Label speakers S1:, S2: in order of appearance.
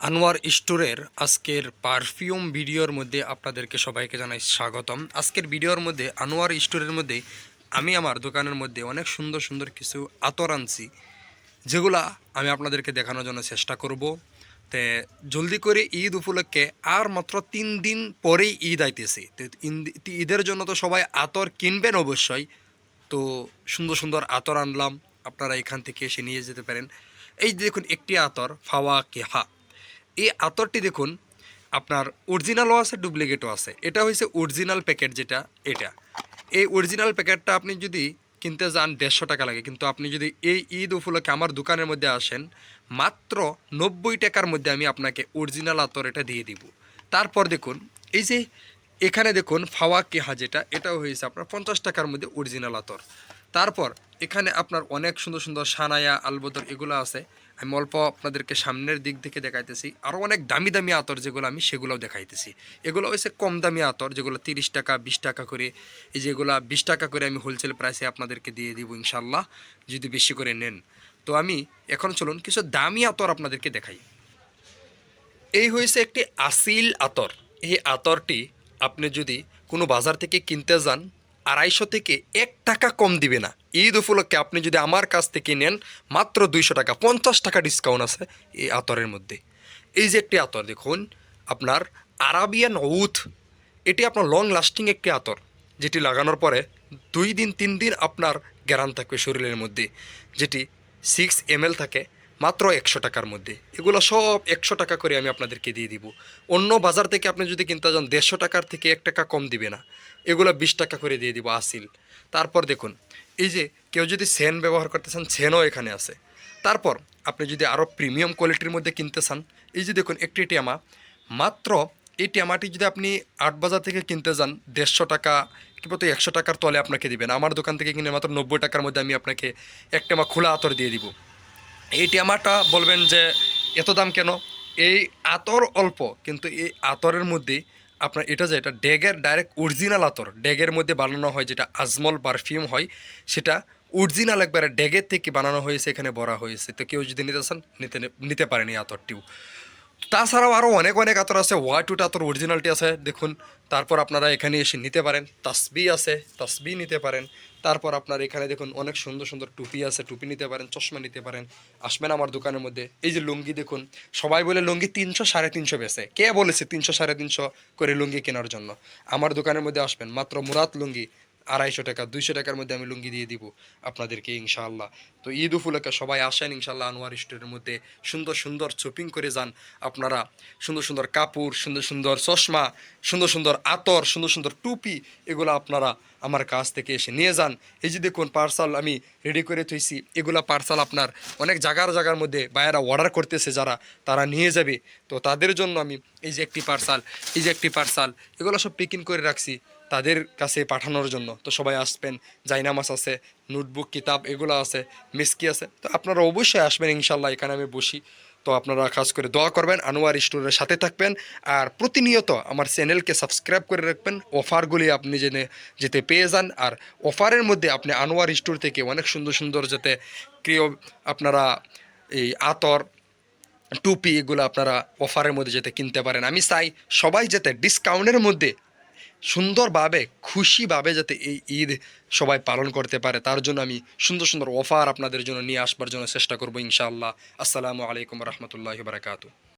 S1: আনোয়ার স্টোরের আজকের পারফিউম ভিডিওর মধ্যে আপনাদেরকে সবাইকে জানাই স্বাগতম। আজকের ভিডিওর মধ্যে, আনোয়ার স্টোরের মধ্যে আমি আমার দোকানের মধ্যে অনেক সুন্দর সুন্দর কিছু আতর আনছি, যেগুলা আমি আপনাদেরকে দেখানোর জন্য চেষ্টা করব। তে জলদি করে ঈদ উপলক্ষে আর মাত্র তিন দিন পরেই ঈদ আইতেছে। তো ঈদের জন্য তো সবাই আতর কিনবেন অবশ্যই। তো সুন্দর সুন্দর আতর আনলাম, আপনারা এখান থেকে এসে নিয়ে যেতে পারেন। এই দেখুন, একটি আতর ফাওয়া কেহা এই আতরটি দেখুন, আপনার অরিজিনালও আছে ডুপ্লিকেটও আছে। এটা হয়েছে অরিজিনাল প্যাকেট যেটা, এটা। এই অরিজিনাল প্যাকেটটা আপনি যদি কিনতে যান, দেড়শো টাকা লাগে। কিন্তু আপনি যদি এই ঈদ উপলক্ষে আমার দোকানের মধ্যে আসেন, মাত্র নব্বই টাকার মধ্যে আমি আপনাকে অরিজিনাল আতর এটা দিয়ে দিব। তারপর দেখুন, এই যে এখানে দেখুন ফাওয়া কেহা যেটা, এটাও হয়েছে আপনার পঞ্চাশ টাকার মধ্যে অরিজিনাল আতর। তারপর এখানে আপনার অনেক সুন্দর সুন্দর সানায়া, আলবদর এগুলো আছে। আমি অল্প আপনাদেরকে সামনের দিক থেকে দেখাইতেছি। আরও অনেক দামি দামি আতর যেগুলো আমি সেগুলোও দেখাইতেছি। এগুলো হচ্ছে কম দামি আতর, যেগুলো তিরিশ টাকা, বিশ টাকা করে। এই যেগুলো বিশ টাকা করে আমি হোলসেল প্রাইসে আপনাদেরকে দিয়ে দিব ইনশাল্লাহ যদি বেশি করে নেন। তো আমি এখন চলুন কিছু দামি আতর আপনাদেরকে দেখাই। এই হয়েছে একটি আসিল আতর। এই আতরটি আপনি যদি কোনো বাজার থেকে কিনতে যান, আড়াইশো থেকে এক টাকা কম দিবে না। ঈদ উপলক্ষে আপনি যদি আমার কাছ থেকে নেন মাত্র দুইশো টাকা, পঞ্চাশ টাকা ডিসকাউন্ট আছে এই আতরের মধ্যে। এই যে একটি আতর, দেখুন, আপনার আরাবিয়ান উথ এটি আপনার লং লাস্টিং একটি আতর, যেটি লাগানোর পরে দুই দিন, তিন দিন আপনার গ্যারান থাকবে শরীরের মধ্যে, যেটি সিক্স এম থাকে মাত্র একশো টাকার মধ্যে। এগুলো সব একশো টাকা করে আমি আপনাদেরকে দিয়ে দিব। অন্য বাজার থেকে আপনি যদি কিনতে যান, দেড়শো টাকার থেকে এক টাকা কম দিবে না। এগুলো বিশ টাকা করে দিয়ে দিব আসিল। তারপর দেখুন, এই যে কেউ যদি সেন ব্যবহার করতে চান, সেনও এখানে আছে। তারপর আপনি যদি আরও প্রিমিয়াম কোয়ালিটির মধ্যে কিনতে চান, এই যে দেখুন, একটি টিয়ামা মাত্র এই টিয়ামাটি যদি আপনি আট বাজার থেকে কিনতে যান, দেড়শো টাকা কিংবা তো একশো টাকার তলে আপনাকে দিবেন। আমার দোকান থেকে কিনে মাত্র নব্বই টাকার মধ্যে আমি আপনাকে এক টেমা খোলা আতর দিয়ে দিব। এই টেমাটা বলবেন যে, এত দাম কেন? এই আতর অল্প, কিন্তু এই আতরের মধ্যে আপনার এটা যে, এটা ড্যাগের ডাইরেক্ট অরিজিনাল আতর। ড্যাগের মধ্যে বানানো হয় যেটা আজমল পারফিউম হয়, সেটা অরিজিনাল একবারে ড্যাগের থেকে বানানো হয়েছে, এখানে বরা হয়েছে। তো কেউ যদি নিতে চান, নিতে নিতে পারেনি আতরটিও। তাছাড়াও আরও অনেক অনেক আতর আছে হোয়াইট উট আতর অরিজিনালটি আছে, দেখুন। তারপর আপনারা এখানে এসে নিতে পারেন, তাসবি আছে, তাসবি নিতে পারেন। তারপর আপনার এখানে দেখুন, অনেক সুন্দর সুন্দর টুপি আছে, টুপি নিতে পারেন, চশমা নিতে পারেন। আসবেন আমার দোকানের মধ্যে। এই যে লুঙ্গি দেখুন, সবাই বলে লুঙ্গি তিনশো সাড়ে তিনশো বেছে কে বলেছে তিনশো সাড়ে তিনশো করে লুঙ্গি কেনার জন্য? আমার দোকানের মধ্যে আসবেন, মাত্র মুরাত লুঙ্গি আড়াইশো টাকা, দুইশো টাকার মধ্যে আমি লুঙ্গি দিয়ে দিব আপনাদেরকে, ইনশাআল্লাহ। তো ঈদ উপলক্ষে সবাই আসেন, ইনশাআল্লাহ আনোয়ার স্টোরের মধ্যে সুন্দর সুন্দর শপিং করে যান আপনারা। সুন্দর সুন্দর কাপড়, সুন্দর সুন্দর চশমা, সুন্দর সুন্দর আতর, সুন্দর সুন্দর টুপি, এগুলো আপনারা আমার কাছ থেকে এসে নিয়ে যান। এই যে দেখুন পার্সাল আমি রেডি করে থইছি, এগুলা পার্সাল আপনার অনেক জায়গার জায়গার মধ্যে বাইরা অর্ডার করতেছে যারা, তারা নিয়ে যাবে। তো তাদের জন্য আমি এই যে একটি পার্সাল এই যে একটি পার্সাল এগুলো সব পিকিং করে রাখছি। তাদের কাছে পাঠানোর জন্য। তো সবাই আসবেন, জাইনামাস আছে, নোটবুক, কিতাব এগুলো আছে, মিসকি আছে। তো আপনারা অবশ্যই আসবেন ইনশাল্লাহ, এখানে আমি বসি। তো আপনারা খাস করে দোয়া করবেন, আনোয়ার স্টোরের সাথে থাকবেন। আর প্রতিনিয়ত আমার চ্যানেলকে সাবস্ক্রাইব করে রাখবেন। অফারগুলি আপনি জেনে যেতে পেয়ে যান। আর অফারের মধ্যে আপনি আনোয়ার স্টোর থেকে অনেক সুন্দর সুন্দর যাতে প্রিয় আপনারা এই আতর, টুপি এগুলো আপনারা অফারের মধ্যে যেতে কিনতে পারেন। আমি চাই সবাই যাতে ডিসকাউন্টের মধ্যে সুন্দরভাবে, খুশিভাবে যাতে এই ঈদ সবাই পালন করতে পারে, তার জন্য আমি সুন্দর সুন্দর অফার আপনাদের জন্য নিয়ে আসবার জন্য চেষ্টা করব ইনশাআল্লাহ। আসসালামু আলাইকুম রহমতুল্লাহ বারকাতু